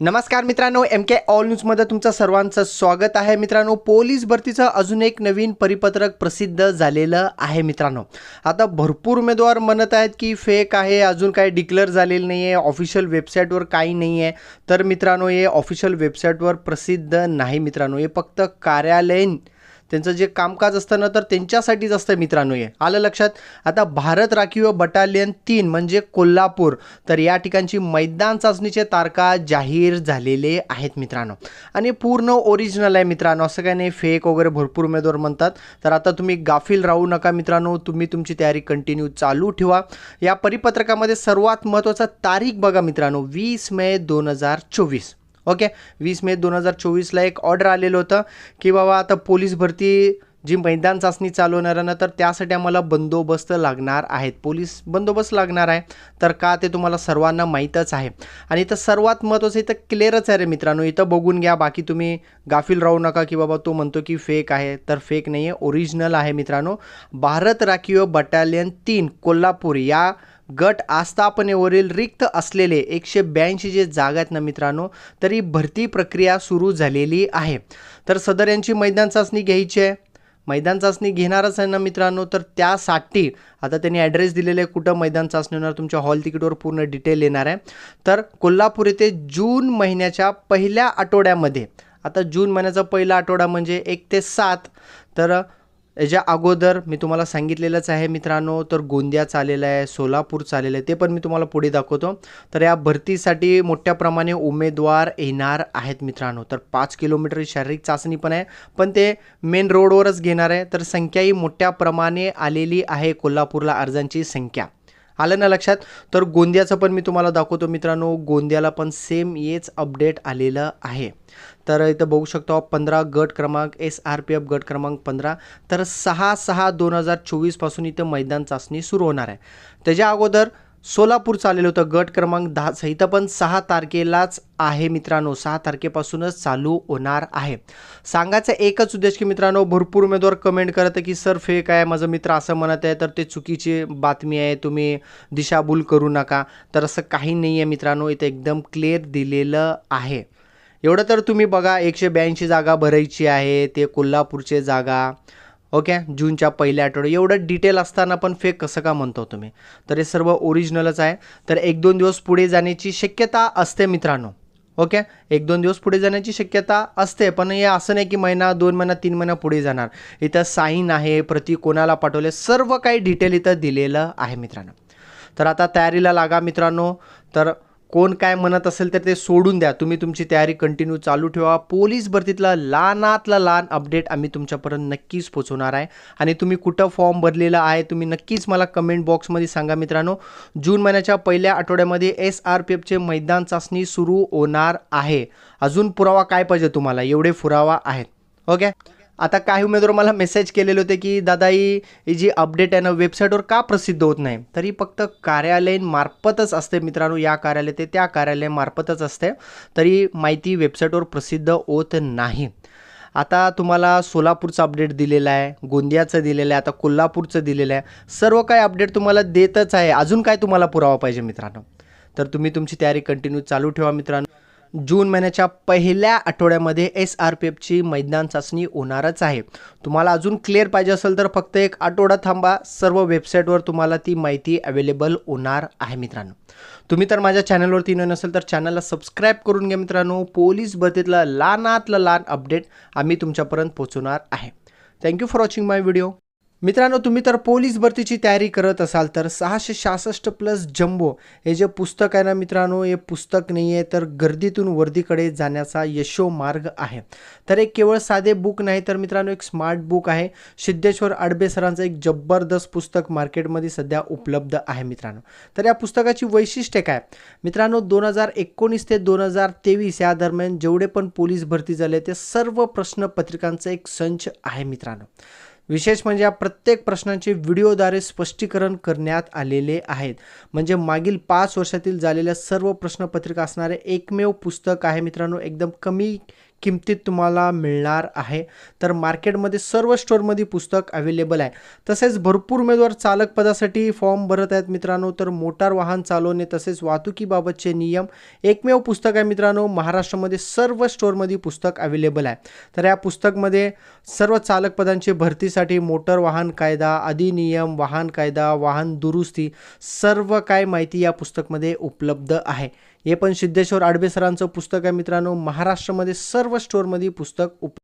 नमस्कार मित्रांनो एम के ऑल न्यूजमध्ये तुमचं सर्वांचं स्वागत आहे. मित्रांनो पोलीस भरतीचं अजून एक नवीन परिपत्रक प्रसिद्ध झालेलं आहे मित्रांनो. आता भरपूर उमेदवार म्हणत आहेत की फेक आहे अजून काही डिक्लेअर झालेलं नाही आहे ऑफिशियल वेबसाईटवर काही नाही आहे तर मित्रांनो हे ऑफिशियल वेबसाईटवर प्रसिद्ध नाही मित्रांनो. हे फक्त कार्यालयीन त्यांचं जे कामकाज असतं ना तर त्यांच्यासाठीच असतं मित्रांनो हे. आलं लक्षात? आता भारत राखीव बटालियन तीन म्हणजे कोल्हापूर. तर या ठिकाणची मैदान चाचणीचे तारखा जाहीर झालेले आहेत मित्रांनो. आणि पूर्ण ओरिजिनल आहे मित्रांनो. असं काही नाही फेक वगैरे भरपूर उमेदवार म्हणतात. तर आता तुम्ही गाफील राहू नका मित्रांनो. तुम्ही तुमची तयारी कंटिन्यू चालू ठेवा. या परिपत्रकामध्ये सर्वात महत्त्वाचा तारीख बघा मित्रांनो. वीस मे दोन हजार चोवीस. ओके? वीस मे दोन हजार चोवीसला एक ऑर्डर आलेलं होतं की बाबा आता पोलीस भरती जी मैदान चाचणी चालवणार आहे ना तर त्यासाठी आम्हाला बंदोबस्त लागणार आहेत. पोलीस बंदोबस्त लागणार आहे. तर का ते तुम्हाला सर्वांना माहीतच आहे. आणि इथं सर्वात महत्त्वाचं इथं क्लिअरच आहे रे मित्रांनो. इथं बघून घ्या बाकी तुम्ही गाफील राहू नका की बाबा तो म्हणतो की फेक आहे. तर फेक नाही आहे ओरिजिनल आहे मित्रांनो. भारत राखीव बटालियन तीन कोल्हापूर या गट आस्थापनेवरील रिक्त असलेले एकशे ब्याऐंशी जे जागा आहेत ना मित्रांनो तरी भरती प्रक्रिया सुरू झालेली आहे. तर सदर यांची मैदान चाचणी घ्यायची आहे. मैदान चाचणी घेणारच आहे ना मित्रांनो तर त्यासाठी आता त्यांनी ॲड्रेस दिलेले आहे कुठं मैदान चाचणी होणार तुमच्या हॉल तिकीटवर पूर्ण डिटेल येणार आहे. तर कोल्हापूर येथे जून महिन्याच्या पहिल्या आठवड्यामध्ये आता जून महिन्याचा पहिला आठवडा म्हणजे एक ते सात तर याच्या अगोदर मी तुम्हाला सांगितलेलंच आहे मित्रांनो तर गोंदिया चालेलं आहे सोलापूर चालेलं आहे ते पण मी तुम्हाला पुढे दाखवतो. तर या भरतीसाठी मोठ्या प्रमाणे उमेदवार येणार आहेत मित्रांनो. तर पाच किलोमीटर शारीरिक चाचणी पण आहे पण ते मेन रोडवरच घेणार आहे. तर संख्याही मोठ्या प्रमाणे आलेली आहे कोल्हापूरला अर्जांची संख्या. आलं ना लक्षात? तर गोंदियाचं पण मी तुम्हाला दाखवतो मित्रांनो. गोंदियाला पण सेम हेच अपडेट आलेलं आहे. तर इथं बघू शकतो पंधरा गट क्रमांक एस आर पी एफ गट क्रमांक पंधरा. तर सहा सहा दोन हजार चोवीसपासून इथं मैदान चाचणी सुरू होणार आहे. त्याच्या अगोदर सोलापूर चाललेलं होतं गट क्रमांक दहा इथं पण सहा तारखेलाच आहे मित्रांनो. सहा तारखेपासूनच चालू होणार आहे. सांगायचं एकच उद्देश की मित्रांनो भरपूर उमेदवार कमेंट करत की सर फेक आहे माझं मित्र असं म्हणत आहे तर ते चुकीची बातमी आहे तुम्ही दिशाभूल करू नका. तर असं काही नाही आहे मित्रांनो इथं एकदम क्लिअर दिलेलं आहे. एवढं तर तुम्ही बघा एकशे ब्याऐंशी जागा भरायची आहे ते कोल्हापूरचे जागा. ओके? जूनच्या पहिल्या आठवड्यात. एवढं डिटेल असताना पण फेक कसं का म्हणतो तुम्ही? तर हे सर्व ओरिजिनलच आहे. तर एक दोन दिवस पुढे जाण्याची शक्यता असते मित्रांनो. ओके? एक दोन दिवस पुढे जाण्याची शक्यता असते पण हे असं नाही की महिना दोन महिना तीन महिना पुढे जाणार. इथं साईन आहे प्रति कोणाला पाठवले सर्व काही डिटेल इथं दिलेलं आहे मित्रांनो. तर आता तयारीला लागा मित्रांनो. तर कोण काय म्हणत असेल तर ते सोडून द्या. तुम्ही तुमची तयारी कंटिन्यू चालू ठेवा. पोलीस भरतीतला लहानातला लहान अपडेट आम्ही तुमच्यापर्यंत नक्कीच पोचवणार आहे. आणि तुम्ही कुठं फॉर्म भरलेला आहे तुम्ही नक्कीच मला कमेंट बॉक्समध्ये सांगा मित्रांनो. जून महिन्याच्या पहिल्या आठवड्यामध्ये एस आर पी एफचे मैदान चाचणी सुरू होणार आहे. अजून पुरावा काय पाहिजे तुम्हाला? एवढे पुरावा आहेत. ओके आता काही उमेदवार मला मेसेज केलेले होते की दादा ही ही जी अपडेट आहे ना वेबसाईटवर का प्रसिद्ध होत नाही? तरी फक्त कार्यालयीन मार्फतच असते मित्रांनो. या कार्यालय ते त्या कार्यालयामार्फतच असते. तरी माहिती वेबसाईटवर प्रसिद्ध होत नाही. आता तुम्हाला सोलापूरचं अपडेट दिलेलं आहे गोंदियाचं दिलेलं आहे आता कोल्हापूरचं दिलेलं आहे. सर्व काही अपडेट तुम्हाला देतच आहे. अजून काय तुम्हाला पुरावा पाहिजे मित्रांनो? तर तुम्ही तुमची तयारी कंटिन्यू चालू ठेवा मित्रांनो. जून महिन्याच्या पहिल्या आठवड्यामध्ये एस आर पी एफची मैदान चाचणी होणारच आहे. तुम्हाला अजून क्लिअर पाहिजे असेल तर फक्त एक आठवडा थांबा. सर्व वेबसाईटवर तुम्हाला ती माहिती अवेलेबल होणार आहे मित्रांनो. तुम्ही तर माझ्या चॅनलवरती नवीन असेल तर चॅनलला सबस्क्राईब करून घ्या मित्रांनो. पोलीस भरतीतलं लहानातलं लहान अपडेट आम्ही तुमच्यापर्यंत पोहोचवणार आहे. Thank you for watching my video मित्रांनो तुम्ही तर पोलीस भरतीची तयारी करत असाल तर सहाशे सहासष्ट प्लस जम्बो हे जे पुस्तक आहे ना मित्रांनो हे पुस्तक नाही आहे तर गर्दीतून वर्दीकडे जाण्याचा यशो मार्ग आहे. तर एक केवळ साधे बुक नाही तर मित्रांनो एक स्मार्ट बुक आहे. सिद्धेश्वर आडबे सरांचं एक जबरदस्त पुस्तक मार्केटमध्ये सध्या उपलब्ध आहे मित्रांनो. तर या पुस्तकाची वैशिष्ट्य काय? मित्रांनो दोन हजार एकोणीस ते दोन हजार तेवीस या दरम्यान जेवढे पण पोलीस भरती झाले ते सर्व प्रश्नपत्रिकांचं एक संच आहे मित्रांनो. विशेष म्हणजे या प्रत्येक प्रश्नांचे व्हिडिओद्वारे स्पष्टीकरण करण्यात आलेले आहेत. म्हणजे मागील पाच वर्षातील झालेल्या सर्व प्रश्नपत्रिका असणारे एकमेव पुस्तक आहे मित्रांनो एकदम कमी किमतीत तुम्हाला मिळणार आहे. तर मार्केटमध्ये सर्व स्टोअरमध्ये पुस्तक अवेलेबल आहे. तसेच भरपूर उमेदवार चालक पदासाठी फॉर्म भरत आहेत मित्रांनो. तर मोटार वाहन चालवणे तसेच वाहतुकीबाबतचे नियम एकमेव पुस्तक आहे मित्रांनो. महाराष्ट्रामध्ये सर्व स्टोअरमध्ये पुस्तक अवेलेबल आहे. तर या पुस्तकमध्ये सर्व चालक पदांची भरतीसाठी मोटर वाहन कायदा अधिनियम वाहन कायदा वाहन दुरुस्ती सर्व काय माहिती या पुस्तकमध्ये उपलब्ध आहे. हे पण सिद्धेश्वर आडबे सरांचं पुस्तक आहे मित्रांनो. महाराष्ट्रामध्ये सर्व स्टोअरमध्ये पुस्तक उप